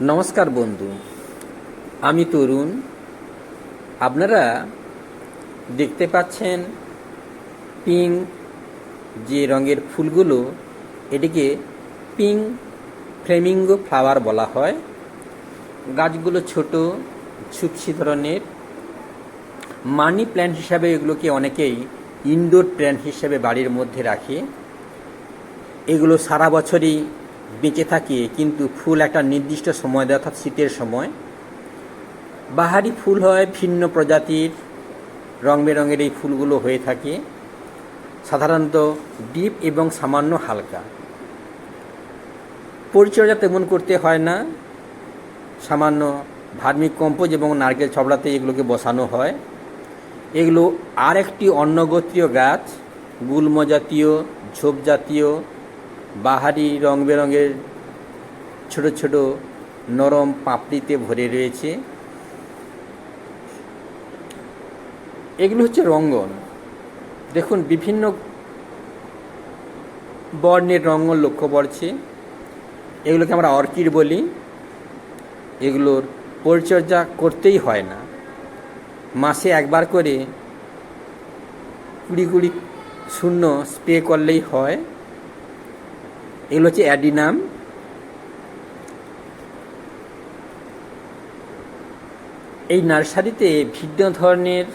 নমস্কার বন্ধু, আমি তরুণ। আপনারা দেখতে পাচ্ছেন পিঙ্ক যে রঙের ফুলগুলো, এটিকে পিঙ্ক ফ্লেমিঙ্গো ফ্লাওয়ার বলা হয়। গাছগুলো ছোট ছুপসি ধরনের। মানি প্ল্যান্ট হিসাবে এগুলোকে অনেকেই ইনডোর প্ল্যান্ট হিসাবে বাড়ির মধ্যে রাখে। এগুলো সারা বছরই বেঁচে থাকে, কিন্তু ফুল একটা নির্দিষ্ট সময় দেয়, অর্থাৎ শীতের সময়। বাহারি ফুল হয় ভিন্ন প্রজাতির, রং বেরঙের এই ফুলগুলো হয়ে থাকে। সাধারণত ডিপ এবং সামান্য হালকা। পরিচর্যা তেমন করতে হয় না। সামান্য ভার্মিক কম্পোজ এবং নারকেল ছবড়াতে এগুলোকে বসানো হয়। এগুলো আর একটি অন্নগোত্রীয় গাছ গুল্ম জাতীয় ঝোপ জাতীয় বাহারি রং বেরঙের ছোট ছোট নরম পাপড়িতে ভরে রয়েছে। এগুলো হচ্ছে রঙ্গন। দেখুন, বিভিন্ন বর্ণের রঙ্গন লক্ষ্য পড়ছে এগুলোকে আমরা অর্কিড বলি। এগুলোর পরিচর্যা করতেই হয় না। মাসে একবার করে কুড়ি কুড়ি শূন্য স্প্রে করলেই হয়। এগুলো হচ্ছে অ্যাডিনাম, এই নার্সারিতে ভিন্ন ধরনের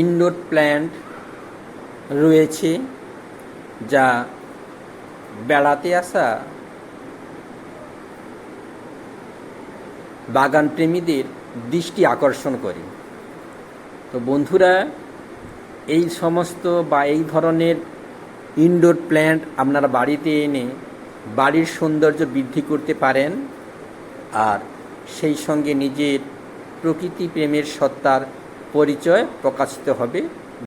ইনডোর প্ল্যান্ট রয়েছে যা বেড়াতে আসা বাগান প্রেমীদের দৃষ্টি আকর্ষণ করে। তো বন্ধুরা, এই সমস্ত বা এই ধরনের ইনডোর প্ল্যান্ট আপনারা বাড়িতে এনে বাড়ির সৌন্দর্য বৃদ্ধি করতে পারেন আর সেই সঙ্গে নিজের প্রকৃতি প্রেমের সত্তার পরিচয় প্রকাশিত হবে।